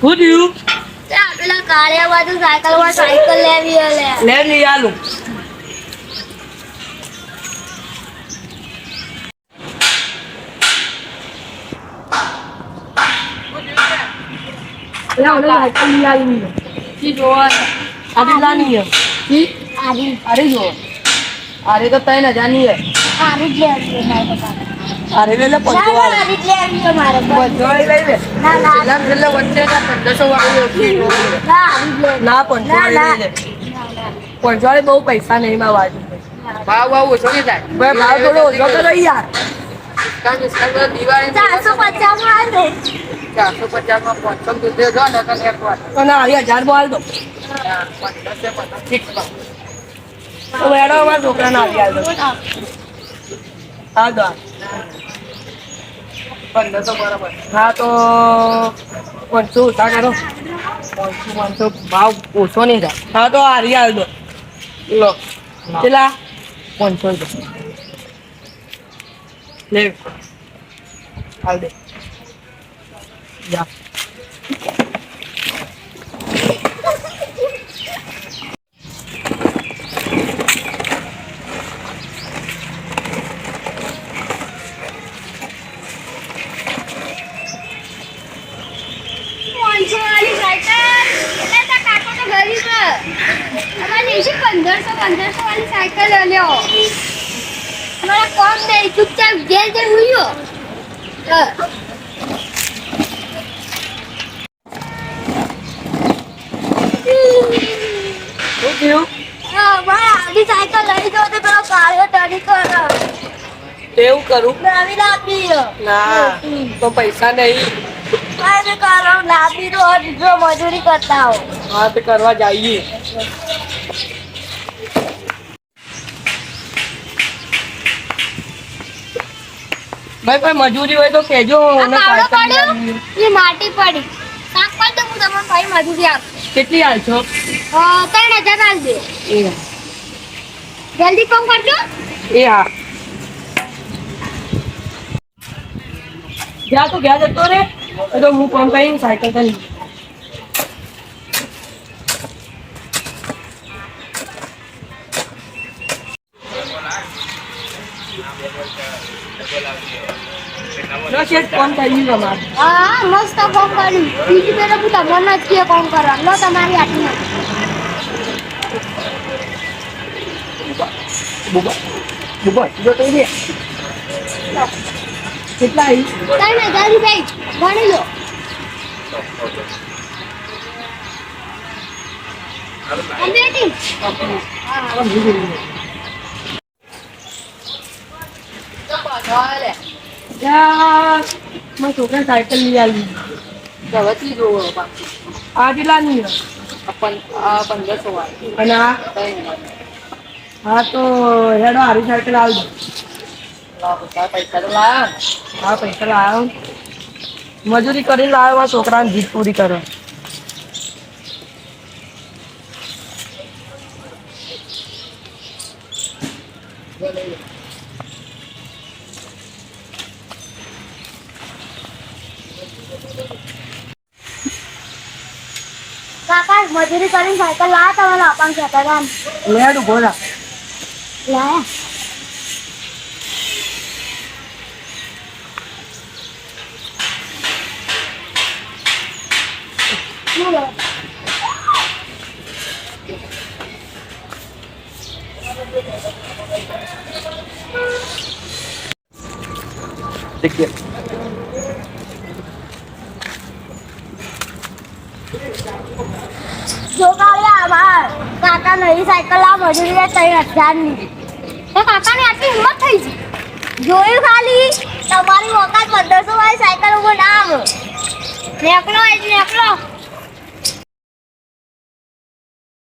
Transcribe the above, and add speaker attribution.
Speaker 1: શું થયું
Speaker 2: આ પેલા કાળિયા બાજુ સાયકલમાં સાયકલ લેવી હે લે
Speaker 1: લે લઈ આલું લે ઓલે સાયકલ લઈ આલી
Speaker 3: કી જોવા
Speaker 1: આદિ લાની હે
Speaker 3: કી
Speaker 2: આરી
Speaker 3: અરે જો અરે તો ત્રણ હજારની હે
Speaker 2: આરી જ લેવી હે મારે તો.
Speaker 1: અરે લે લે
Speaker 2: ના
Speaker 1: પંચો
Speaker 2: ના
Speaker 1: વાળો
Speaker 2: આરી જ લેવી હે મારે તો.
Speaker 3: જોઈ લઈ લે.
Speaker 2: ના ના.
Speaker 3: છેલ્લા છેલ્લે વચ્ચે ના પંદરસો વાળું હતી.
Speaker 2: ના આરી જ લેવી
Speaker 1: ના પંચો
Speaker 2: ના, ના.
Speaker 1: વાળી લઈ લે. પંચો વાળી બહુ પૈસા નહીં માં વાજુ
Speaker 3: ભાવ ભાવ ઓછો નહીં થાય.
Speaker 1: ભાવ થોડો ઓછો કરો યાર
Speaker 2: ચારસો પચાસમાં
Speaker 3: ચારસો પચાસમાં પાંચસો ને તો એક વાર.
Speaker 1: અને આ હજાર આલ દો. વેડો અમારા છોકરાને આવી આલ દો. હા દો.
Speaker 3: પંદરસો બરાબર
Speaker 1: હા તો પાંચસો ઓછા કરો. પાંચસો પાંચસો. ભાવ ઓછો નહીં થાય. હા તો હારી હાલ દો લો. કેટલા? પાંચસો રૂપિયા લે. હાલ દે. જા
Speaker 2: પાંચસો વાળી સાયકલ એટલે તાર કાકો તો ગરીબ હે. અમારે લેશે પંદરસો વાળી સાયકલ લ્યો. અમારા કોમ નહીં ચૂપચાપ મારે કાળિયો ટરી કરે.
Speaker 1: એવું કરું. ના તો પૈસા નહીં.
Speaker 2: કારણ લાંબી તો મજૂરી કરતા હો.
Speaker 1: હા તો કરવા જઈએ. ભાઈ ભાઈ મજૂરી હોય તો કેજો.
Speaker 2: એ માટી પડી. શાક પર તો હું તમને ભાઈ મજૂરી આપું.
Speaker 1: કેટલી હાલ છો?
Speaker 2: અ, ત્રણ હજાર આલ દે. જલ્દી ફોન કરજો.
Speaker 1: એ હા. જા તો ગયા જતો રે. તો હું ફોન કરીને સાયકલ કરી લો શેઠ ફોન કરી તમારે
Speaker 2: હા મસ્ત કોમ કર્યું. બીજી બેરે હું તમને જ કહે કોમ કરવા લો તમારી આટલી
Speaker 1: બુબા બુબા જો તો રે કેટલા આવી
Speaker 2: ત્રણ હજાર રૂપિયા ગણી લો. કમ્પ્લીટિંગ
Speaker 1: યાર મારા છોકરા સાયકલ લઈ આવી
Speaker 3: હવે જોવો
Speaker 1: આ કેટલા ની
Speaker 3: પંદરસો વાળું.
Speaker 1: અને આ? હા તો હેડો હારી સાયકલ
Speaker 3: તારા પૈસા તો.
Speaker 1: હા પૈસા લાવ્યો મજૂરી કરીને લાવ્યો મારા છોકરાને જીત પૂરી કરો.
Speaker 2: કાકા મજૂરી કરીને સાયકલ લાયા તમારે આપવાનું કહેતા હતા ને.
Speaker 1: લેડ ઊભો રાખ
Speaker 2: લાયા શું લો? જો કાળિયા આભાર કાકા નવી સાયકલ આ મજૂરી લે ત્રણ હજારની તો કાકાની આટલી હિંમત થઈ છે? જોયું ખાલી? તમારી વખત પંદરસો વાળી સાયકલ ઉપર ના આવે. નેકલો આજ નેકલો